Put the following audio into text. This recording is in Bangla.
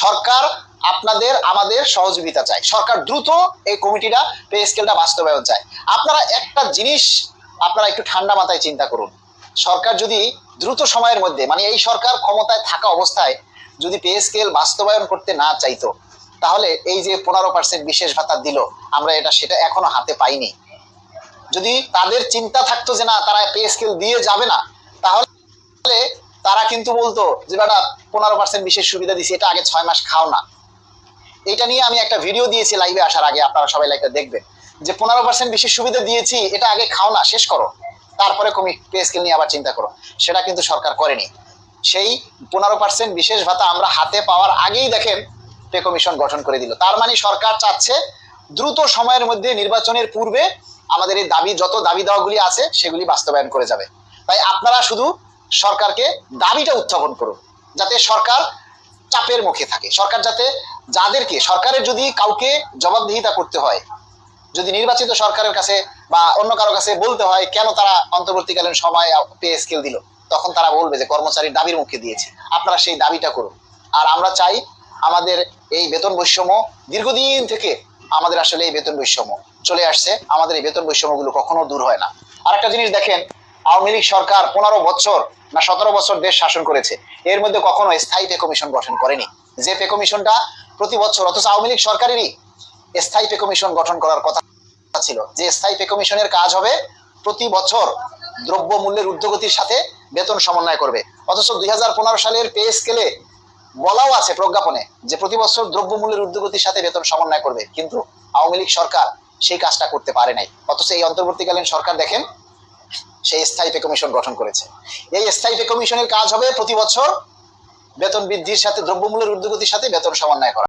সরকার আপনাদের, আমাদের সহযোগিতা চায়। সরকার দ্রুত এই কমিটিটা, পে স্কেলটা বাস্তবায়ন চায়। আপনারা একটা জিনিস, আপনারা একটু ঠান্ডা মাথায় চিন্তা করুন। সরকার যদি দ্রুত সময়ের মধ্যে মানে এই সরকার ক্ষমতায় থাকা অবস্থায় যদি পে স্কেল বাস্তবায়ন করতে না চাইতো, তাহলে এই যে পনেরো পার্সেন্ট বিশেষ ভাতা দিল, আমরা এটা, সেটা এখনও হাতে পাইনি। যদি তাদের চিন্তা থাকতো যে না, তারা পে স্কেল দিয়ে যাবে না, তাহলে কিন্তু বলতো যে বেটা পনেরো পার্সেন্ট বিশেষ সুবিধা দিছি, এটা আগে ছয় মাস খাও না। এটা নিয়ে আমি একটা ভিডিও দিয়েছি লাইভে আসার আগে, আপনারা সবাই লাইভটা দেখবেন। যে, পনেরো পার্সেন্ট বিশেষ সুবিধা দিয়েছি, এটা আগে খাও না, শেষ করো। তারপরে কমি পে স্কেল নিয়ে আবার চিন্তা করো। সেটা কিন্তু সরকার করেনি। সেই পনেরো পার্সেন্ট বিশেষ ভাতা আমরা হাতে পাওয়ার আগেই দেখেন পে কমিশন গঠন করে দিল। তার মানে সরকার চাচ্ছে দ্রুত সময়ের মধ্যে নির্বাচনের পূর্বে আমাদের এই দাবি, যত দাবি দাওয়াগুলি আছে, সেগুলি বাস্তবায়ন করে যাবে। তাই আপনারা শুধু সরকারকে দাবিটা উত্থাপন করুন যাতে সরকার চাপের মুখে থাকে। সরকার যাতে যাদেরকে, সরকারের যদি কাউকে জবাবদিহিতা করতে হয়, যদি নির্বাচিত সরকারের কাছে বা অন্য কারও কাছে বলতে হয়, কেন তারা অন্তর্বর্তীকালীন সময় পে স্কেল দিল, তখন তারা বলবে যে কর্মচারীর দাবির মুখে দিয়েছে। আপনারা সেই দাবিটা করুন। আর আমরা চাই আমাদের এই বেতন বৈষম্য দীর্ঘদিন থেকে আমাদের আসলে এই বেতন বৈষম্য চলে আসছে। আমাদের এই বেতন বৈষম্যগুলো কখনো দূর হয় না। আর একটা জিনিস দেখেন আওয়ামী লীগ সরকার পনেরো বছর না সতেরো বছর দেশ শাসন করেছে। এর মধ্যে কখনো স্থায়ী পে কমিশন গঠন করেনি। যে পে কমিশনটা প্রতি বছর, অথচ আওয়ামী লীগ সরকারেরই স্থায়ী পে কমিশন গঠন করার কথা ছিল। যে স্থায়ী পে কমিশনের কাজ হবে প্রতি বছর দ্রব্য মূল্যের ঊর্ধ্বগতির সাথে বেতন সমন্বয় করবে। অথচ দুই হাজার পনেরো সালের পে স্কেলে বলাও আছে প্রজ্ঞাপনে যে প্রতি বছর দ্রব্য মূল্যের ঊর্ধ্বগতির সাথে বেতন সমন্বয় করবে। কিন্তু আওয়ামী লীগ সরকার সেই কাজটা করতে পারে নাই। অথচ এই অন্তর্বর্তীকালীন সরকার দেখেন সেই স্থায়ী পে কমিশন গঠন করেছে। এই স্থায়ী পে কমিশনের কাজ হবে প্রতি বছর বেতন বৃদ্ধির সাথে দ্রব্যমূল্যের ঊর্ধ্বগতির সাথে বেতন সমন্বয় করা।